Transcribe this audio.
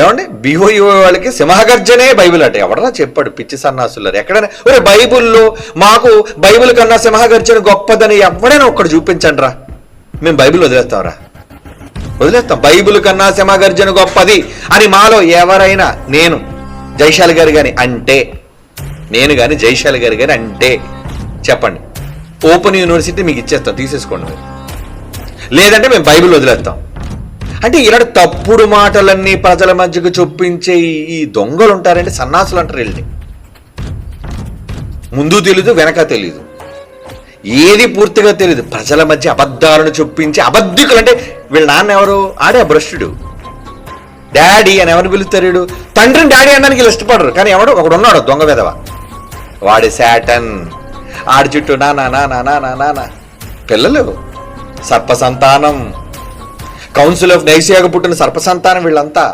ఏమండి? బిహోయో వాళ్ళకి సింహగర్జనే బైబిల్ అంటే. ఎవడరా చెప్పాడు? పిచ్చి సన్నాసులారు ఎక్కడైనా ఒరే బైబిల్లో మాకు బైబిల్ కన్నా సింహగర్జన గొప్పదని ఎవడైనా ఒక్కడు చూపించండి రా మేము బైబిల్ వదిలేస్తాంరా. వదిలేస్తాం. బైబిల్ కన్నా సింహగర్జన గొప్పది అని మాలో ఎవరైనా నేను జైశాలి గారు కానీ అంటే నేను కానీ జైశాలి గారు కానీ అంటే చెప్పండి. ఓపెన్ యూనివర్సిటీ మీకు ఇచ్చేస్తాం. తీసేసుకోండి మీరు. లేదంటే మేము బైబిల్ వదిలేస్తాం. అంటే ఇలాంటి తప్పుడు మాటలన్నీ ప్రజల మధ్యకు చొప్పించే ఈ దొంగలు ఉంటారంటే సన్నాసులు అంటారు వెళ్ళి ముందు తెలీదు వెనక తెలీదు. ఏది పూర్తిగా తెలియదు ప్రజల మధ్య అబద్ధాలను చొప్పించి అబద్ధికులు అంటే వీళ్ళ నాన్న ఎవరు? ఆడే భ్రష్టుడు. డాడీ అని ఎవరిని పిలుస్తాడు తండ్రిని డాడీ అనడానికి వీళ్ళు ఇష్టపడరు కానీ ఎవడు ఒకడు ఉన్నాడు దొంగ విధవ. వాడి శాటన్. ఆడి చుట్టూ నా నా నా నా నా నా పిల్లలు. సర్పసంతానం కౌన్సిల్ ఆఫ్ నైసియాగా పుట్టిన సర్పసంతానం వీళ్ళంతా